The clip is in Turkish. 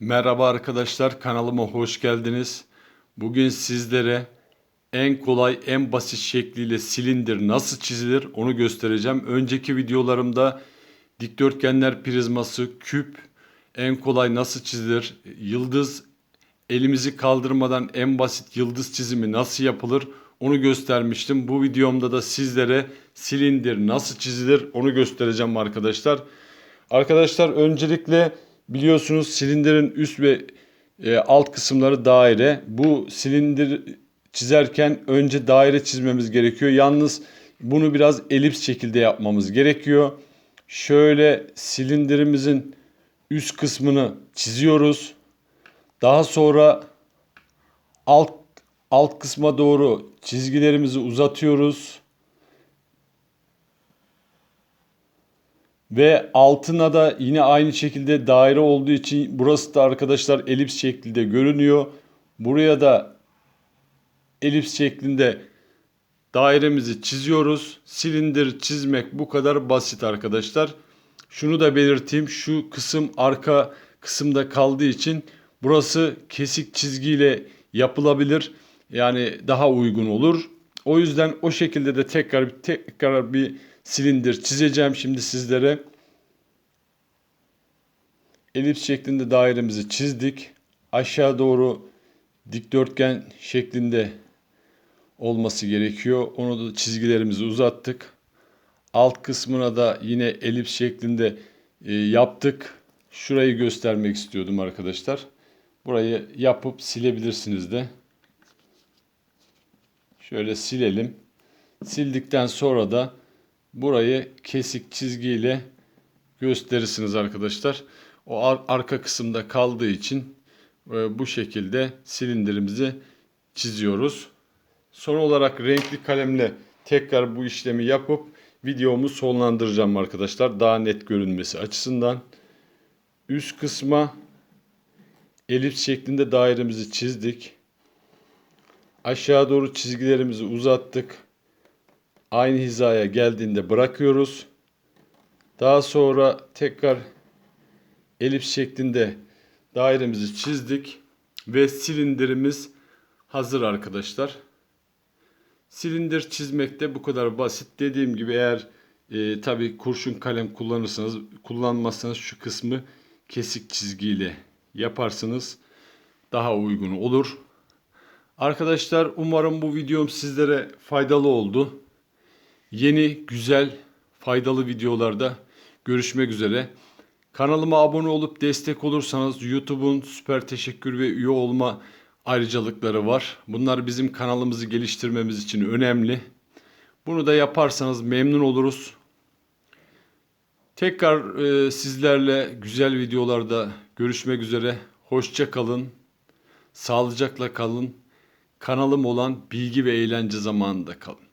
Merhaba arkadaşlar kanalıma hoş geldiniz. Bugün sizlere en kolay en basit şekliyle silindir nasıl çizilir onu göstereceğim. Önceki videolarımda dikdörtgenler prizması, küp en kolay nasıl çizilir, yıldız elimizi kaldırmadan en basit yıldız çizimi nasıl yapılır onu göstermiştim. Bu videomda da sizlere silindir nasıl çizilir onu göstereceğim arkadaşlar. Arkadaşlar öncelikle biliyorsunuz silindirin üst ve e, alt kısımları daire. Bu silindir çizerken önce daire çizmemiz gerekiyor. Yalnız bunu biraz elips şekilde yapmamız gerekiyor. Şöyle silindirimizin üst kısmını çiziyoruz. Daha sonra alt alt kısma doğru çizgilerimizi uzatıyoruz. Ve altına da yine aynı şekilde daire olduğu için burası da arkadaşlar elips şeklinde görünüyor. Buraya da elips şeklinde dairemizi çiziyoruz. Silindir çizmek bu kadar basit arkadaşlar. Şunu da belirteyim. Şu kısım arka kısımda kaldığı için burası kesik çizgiyle yapılabilir. Yani daha uygun olur. O yüzden o şekilde de tekrar tekrar bir silindir çizeceğim şimdi sizlere. Elips şeklinde dairemizi çizdik. Aşağı doğru dikdörtgen şeklinde olması gerekiyor. Onu da çizgilerimizi uzattık. Alt kısmına da yine elips şeklinde e, yaptık. Şurayı göstermek istiyordum arkadaşlar. Burayı yapıp silebilirsiniz de. Şöyle silelim. Sildikten sonra da burayı kesik çizgiyle gösterirsiniz arkadaşlar. O ar- arka kısımda kaldığı için e, bu şekilde silindirimizi çiziyoruz. Son olarak renkli kalemle tekrar bu işlemi yapıp videomu sonlandıracağım arkadaşlar. Daha net görünmesi açısından. Üst kısma elips şeklinde dairemizi çizdik. Aşağı doğru çizgilerimizi uzattık. Aynı hizaya geldiğinde bırakıyoruz. Daha sonra tekrar elips şeklinde dairemizi çizdik ve silindirimiz hazır arkadaşlar. Silindir çizmekte bu kadar basit. Dediğim gibi eğer e, tabi kurşun kalem kullanırsanız kullanmazsanız şu kısmı kesik çizgiyle yaparsınız. Daha uygun olur. Arkadaşlar umarım bu videom sizlere faydalı oldu. Yeni, güzel, faydalı videolarda görüşmek üzere. Kanalıma abone olup destek olursanız YouTube'un süper teşekkür ve üye olma ayrıcalıkları var. Bunlar bizim kanalımızı geliştirmemiz için önemli. Bunu da yaparsanız memnun oluruz. Tekrar e, sizlerle güzel videolarda görüşmek üzere. Hoşça kalın. Sağlıcakla kalın. Kanalım olan bilgi ve eğlence zamanında kalın.